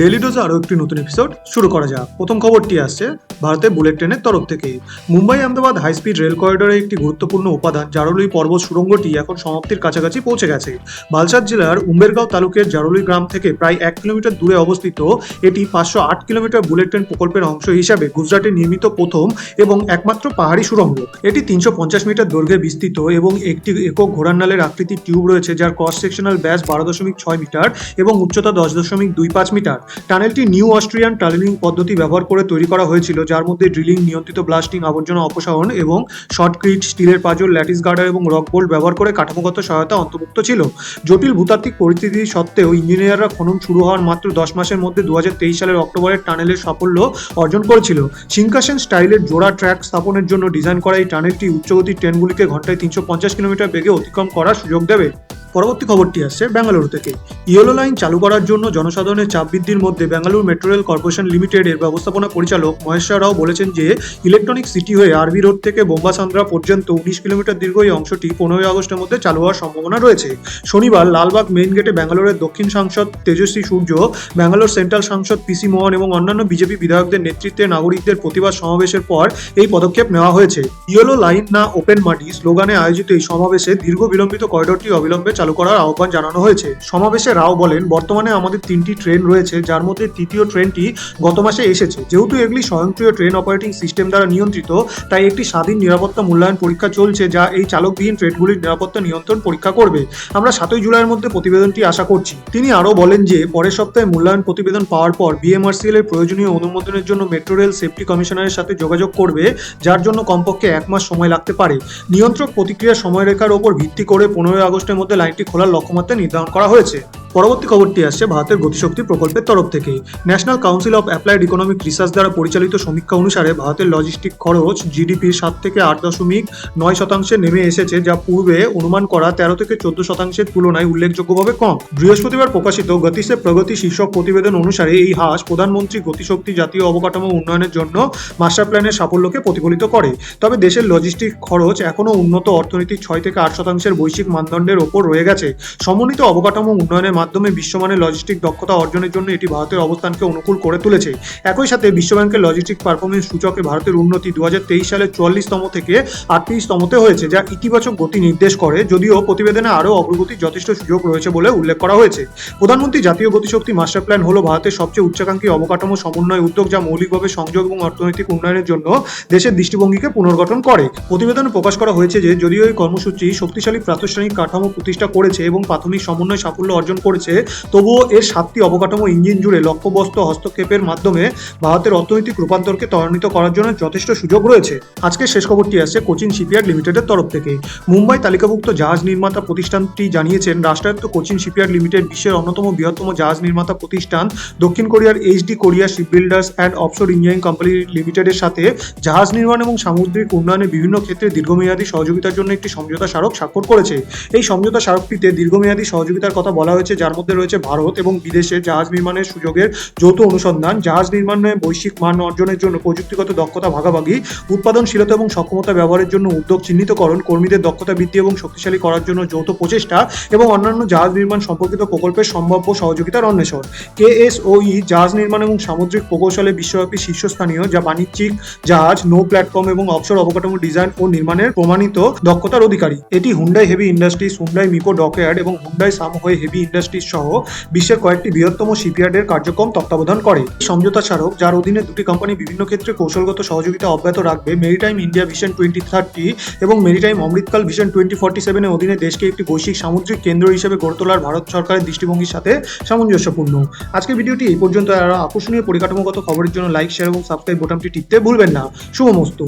Daily ডোজে আরও একটি নতুন এপিসোড শুরু করা যাক। প্রথম খবরটি আসছে ভারতের বুলেট ট্রেনের তরফ থেকে। Mumbai Ahmedabad high speed rail করিডোরের একটি গুরুত্বপূর্ণ উপাদান জারুলি পর্বত সুড়ঙ্গটি এখন সমাপ্তির কাছাকাছি পৌঁছে গেছে। বালসাদ জেলার উম্বেরগাঁও তালুকের জারুলি গ্রাম থেকে প্রায় এক কিলোমিটার দূরে অবস্থিত এটি পাঁচশো আট কিলোমিটার বুলেট ট্রেন প্রকল্পের অংশ হিসাবে গুজরাটে নির্মিত প্রথম এবং একমাত্র পাহাড়ি সুড়ঙ্গ। এটি তিনশো পঞ্চাশ মিটার দৈর্ঘ্যে বিস্তৃত এবং একটি একক ঘোড়ার আকৃতির টিউব রয়েছে, যার ক্রস সেকশনাল ব্যাস বারো দশমিক ছয় মিটার এবং উচ্চতা দশ দশমিক দুই পাঁচ মিটার। টানেলটি নিউ অস্ট্রিয়ান টানেলিং পদ্ধতি ব্যবহার করে তৈরি করা হয়েছিল, যার মধ্যে ড্রিলিং, নিয়ন্ত্রিত ব্লাস্টিং, আবর্জনা অপসারণ এবং শর্টক্রিট স্টিলের পাজর, ল্যাটিস গার্ডার এবং রক বোল্ট ব্যবহার করে কাঠামোগত সহায়তা অন্তর্ভুক্ত ছিল। জটিল ভূতাত্ত্বিক পরিস্থিতি সত্ত্বেও ইঞ্জিনিয়াররা খনন শুরু হওয়ার মাত্র দশ মাসের মধ্যে দু হাজার তেইশ সালের অক্টোবরের টানেলের সাফল্য অর্জন করেছিল। সিংকাসেন স্টাইলের জোড়া ট্র্যাক স্থাপনের জন্য ডিজাইন করা এই টানেলটি উচ্চগতির ট্রেনগুলিকে ঘন্টায় তিনশো পঞ্চাশ কিলোমিটার বেগে অতিক্রম করার সুযোগ দেবে। পরবর্তী খবরটি আসছে বেঙ্গালুরু থেকে। ইয়েলো লাইন চালু করার জন্য জনসাধারণের চাপ বৃদ্ধির মধ্যে বেঙ্গালুরু মেট্রো রেল কর্পোরেশন লিমিটেডের ব্যবস্থাপনা পরিচালক মহেশ্বর রাও বলেছেন যে, ইলেকট্রনিক সিটি হয়ে আরবি রোড থেকে বোম্বাসান্দ্রা পর্যন্ত উনিশ কিলোমিটার দীর্ঘ এই অংশটি পনেরোই আগস্টের মধ্যে চালু হওয়ার সম্ভাবনা রয়েছে। শনিবার লালবাগ মেইন গেটে ব্যাঙ্গালোরের দক্ষিণ সাংসদ তেজস্বী সূর্য, ব্যাঙ্গালোর সেন্ট্রাল সাংসদ পিসি মোহন এবং অন্যান্য বিজেপি বিধায়কদের নেতৃত্বে নাগরিকদের প্রতিবাদ সমাবেশের পর এই পদক্ষেপ নেওয়া হয়েছে। ইয়েলো লাইন না ওপেন মাটি, স্লোগানে আয়োজিত এই সমাবেশে দীর্ঘ বিলম্বিত করিডোরটি অবিলম্বে চালু করার আহ্বান জানানো হয়েছে। সমাবেশে রাও বলেন, বর্তমানে আমাদের তিনটি ট্রেন রয়েছে, যার মধ্যে তৃতীয় ট্রেনটি গত মাসে এসেছে। যেহেতু এগুলি স্বয়ংক্রিয় ট্রেন অপারেটিং সিস্টেম দ্বারা নিয়ন্ত্রিত, তাই একটি স্বাধীন নিরাপত্তা মূল্যায়ন পরীক্ষা চলছে, যা এই চালকবিহীন ট্রেনগুলির নিরাপত্তা নিয়ন্ত্রণ পরীক্ষা করবে। আমরা সাতই জুলাইয়ের মধ্যে প্রতিবেদনটি আশা করছি। তিনি আরও বলেন যে, পরের সপ্তাহে মূল্যায়ন প্রতিবেদন পাওয়ার পর বিএমআরসিএল এর প্রয়োজনীয় অনুমোদনের জন্য মেট্রো রেল সেফটি কমিশনারের সাথে যোগাযোগ করবে, যার জন্য কমপক্ষে এক মাস সময় লাগতে পারে। নিয়ন্ত্রক প্রতিক্রিয়ার সময়রেখার ওপর ভিত্তি করে পনেরোই আগস্টের মধ্যে লাইনটি খোলার লক্ষ্যমাত্রা নির্ধারণ করা হয়েছে। পরবর্তী খবরটি আসছে ভারতের গতিশক্তি প্রকল্পের তরফ থেকে national council of applied economic research দ্বারা পরিচালিত সমীক্ষা অনুসারে ভারতের লজিস্টিক খরচ জিডিপির সাত থেকে আট দশমিক নয় শতাংশে নেমে এসেছে, যা পূর্বে অনুমান করা তেরো থেকে চোদ্দ শতাংশের তুলনায় উল্লেখযোগ্যভাবে কম। বৃহস্পতিবার প্রকাশিত গতিসে প্রগতি শীর্ষক প্রতিবেদন অনুসারে এই হ্রাস প্রধানমন্ত্রী গতিশক্তি জাতীয় অবকাঠামো উন্নয়নের জন্য মাস্টার প্ল্যানের সাফল্যকে প্রতিফলিত করে। তবে দেশের লজিস্টিক খরচ এখনও উন্নত অর্থনীতির ছয় থেকে আট শতাংশের বৈশ্বিক মানদণ্ডের ওপর রয়ে গেছে। সমন্বিত অবকাঠামো উন্নয়নের মাধ্যমে বিশ্বমানের লজিস্টিক দক্ষতা অর্জনের জন্য এটি ভারতের অবস্থানকে অনুকূল করে তুলেছে। একই সাথে বিশ্বব্যাংকের লজিস্টিক পারফরমেন্স সূচকে ভারতের উন্নতি দু সালের চুয়াল্লিশতম থেকে আটত্রিশতমতে হয়েছে, যা ইতিবাচক গতি নির্দেশ করে, যদিও প্রতিবেদনে আরও অগ্রগতির যথেষ্ট সুযোগ রয়েছে বলে উল্লেখ করা হয়েছে। প্রধানমন্ত্রী জাতীয় গতিশক্তি মাস্টার প্ল্যান হলো ভারতের সবচেয়ে উচ্চাকাঙ্ক্ষী অবকাঠামো সমন্বয় উদ্যোগ, যা মৌলিকভাবে সংযোগ এবং অর্থনৈতিক উন্নয়নের জন্য দেশের দৃষ্টিভঙ্গিকে পুনর্গঠন করে। প্রতিবেদনে প্রকাশ করা হয়েছে যে, যদিও এই কর্মসূচি শক্তিশালী প্রাতিষ্ঠানিক কাঠামো প্রতিষ্ঠা করেছে এবং প্রাথমিক সমন্বয় সাফল্য অর্জন করেছে, তবুও এর সাতটি অবকাঠামো ইঞ্জিন জুড়ে লক্ষ্যবস্ত হস্তক্ষেপের মাধ্যমে ভারতের অর্থনৈতিক রূপান্তরকে ত্বরান্বিত করার জন্য যথেষ্ট সুযোগ রয়েছে। আজকে শেষ খবরটি আসছে কোচিন শিপইয়ার্ড লিমিটেডের তরফ থেকে। মুম্বাই তালিকাভুক্ত জাহাজ নির্মাতা প্রতিষ্ঠানটি জানিয়েছেন, রাষ্ট্রায়ত্ত কোচিন শিপইয়ার্ড লিমিটেড বিশ্বের অন্যতম বৃহত্তম জাহাজ নির্মাতা প্রতিষ্ঠান, দক্ষিণ কোরিয়ার HD Korea ship builders and offshore engineering company লিমিটেডের সাথে জাহাজ নির্মাণ এবং সামুদ্রিক উন্নয়নে বিভিন্ন ক্ষেত্রে দীর্ঘমেয়াদী সহযোগিতার জন্য একটি সমঝোতা স্মারক স্বাক্ষর করেছে। এই সমঝোতা স্মারকটিতে দীর্ঘমেয়াদী সহযোগিতার কথা বলা হয়েছে যার মধ্যে রয়েছে ভারত এবং বিদেশে জাহাজ নির্মাণের সুযোগের যৌথ অনুসন্ধান। জাহাজ নির্মাণে বৈশ্বিক মান অর্জনের জন্য প্রযুক্তিগত দক্ষতা ভাগাভাগি, উৎপাদনশীলতা এবং সক্ষমতা ব্যবহারের জন্য উদ্যোগ চিহ্নিতকরণ, কর্মীদের দক্ষতা বৃদ্ধি এবং শক্তিশালী করার জন্য যৌথ প্রচেষ্টা এবং অন্যান্য জাহাজ নির্মাণ সম্পর্কিত প্রকল্পের সম্ভাব্য সহযোগিতার অন্বেষণ। কেএসওই জাহাজ নির্মাণ এবং সামুদ্রিক প্রকৌশলে বিশ্বব্যাপী শীর্ষস্থানীয় যা বাণিজ্যিক জাহাজ, নৌ প্ল্যাটফর্ম এবং অবসর অবকাঠামো ডিজাইন ও নির্মাণের প্রমাণিত দক্ষতার অধিকারী। এটি Hyundai heavy industries, Hyundai Mipo dockyard এবং হুন্ডাই সামহয়ে হেভি ইন্ডাস্ট্রিজ সহ বিশ্বের কয়েকটি বৃহত্তম শিপইয়ার্ডের কার্যক্রম তত্ত্বাবধান করে। সমঝোতা স্মারক, যার অধীনে দুটি কোম্পানি বিভিন্ন ক্ষেত্রে কৌশলগত সহযোগিতা অব্যাহত রাখবে maritime India vision twenty thirty এবং maritime Amritkaal vision twenty forty সেভেনের অধীনে দেশকে একটি বৈশ্বিক সামুদ্রিক কেন্দ্র হিসেবে গড়ে তোলার ভারত সরকারের দৃষ্টিভঙ্গির সাথে সামঞ্জস্যপূর্ণ। আজকের ভিডিওটি এই পর্যন্ত আকর্ষণীয় পরিকাঠামোগত খবরের জন্য লাইক শেয়ার এবং সাবস্ক্রাইব বোতামটি টিপতে ভুলবেন না। শুভমস্তু।